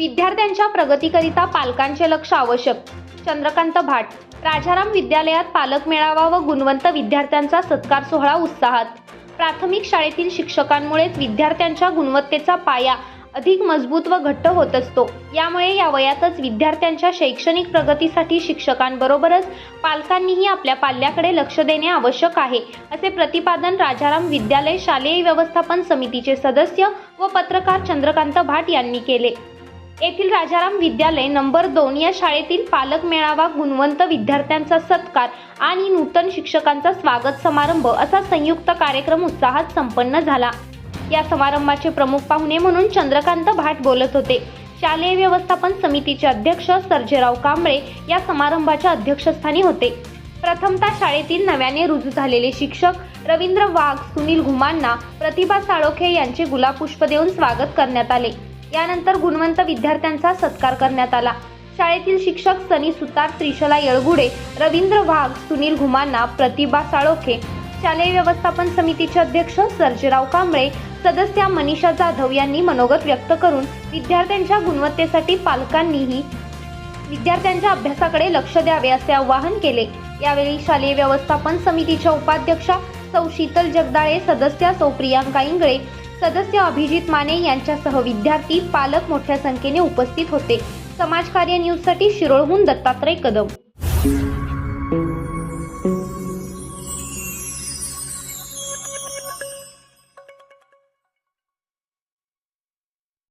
विद्यार्थ्यांच्या प्रगतीकरिता पालकांचे लक्ष आवश्यक. चंद्रकांत भाट राजाराम विद्यालयात पालक मेळावा व गुणवंत विद्यार्थ्यांचा सत्कार सोहळा उत्साहात. प्राथमिक शाळेतील शिक्षकांमुळेच विद्यार्थ्यांच्या गुणवत्तेचा पाया अधिक मजबूत व घट्ट होत असतो. यामुळे या वयातच विद्यार्थ्यांच्या शैक्षणिक प्रगतीसाठी शिक्षकांबरोबरच पालकांनीही आपल्या पाल्याकडे लक्ष देणे आवश्यक आहे असे प्रतिपादन राजाराम विद्यालय शालेय व्यवस्थापन समितीचे सदस्य व पत्रकार चंद्रकांत भाट यांनी केले. येथील राजाराम विद्यालय नंबर दोन या शाळेतील पालक मेळावा गुणवंत विद्यार्थ्यांचा सत्कार आणि नूतन शिक्षकांचा स्वागत समारंभ असा संयुक्त कार्यक्रम उत्साहात संपन्न झाला. या समारंभाचे प्रमुख पाहुणे म्हणून चंद्रकांत भाट बोलत होते. शालेय व्यवस्थापन समितीचे अध्यक्ष सर्जेराव कांबळे या समारंभाच्या अध्यक्षस्थानी होते. प्रथमतः शाळेतील नव्याने रुजू झालेले शिक्षक रवींद्र वाघ सुनील घुमांना प्रतिभा साळोखे यांचे गुलाबपुष्प देऊन स्वागत करण्यात आले. यानंतर गुणवंत विद्यार्थ्यांचा सत्कार करण्यात आला. शाळेतील शिक्षक सनी सुतार त्रिशला येळगुडे रवींद्र वाघ सुनील घुमांना प्रतिभा साळोखे शालेय व्यवस्थापन समितीचे अध्यक्ष सर्जेराव कांबळे सदस्या मनीषा जाधव यांनी मनोगत व्यक्त करून विद्यार्थ्यांच्या गुणवत्तेसाठी पालकांनीही विद्यार्थ्यांच्या अभ्यासाकडे लक्ष द्यावे असे आवाहन केले. यावेळी शालेय व्यवस्थापन समितीच्या उपाध्यक्षा सौ शीतल जगदाळे सदस्या सौ प्रियांका इंगळे सदस्य अभिजित माने यांच्यासह विद्यार्थी पालक मोठ्या संख्येने उपस्थित होते. समाजकार्य न्यूजसाठी शिरोळहून दत्तात्रय कदम.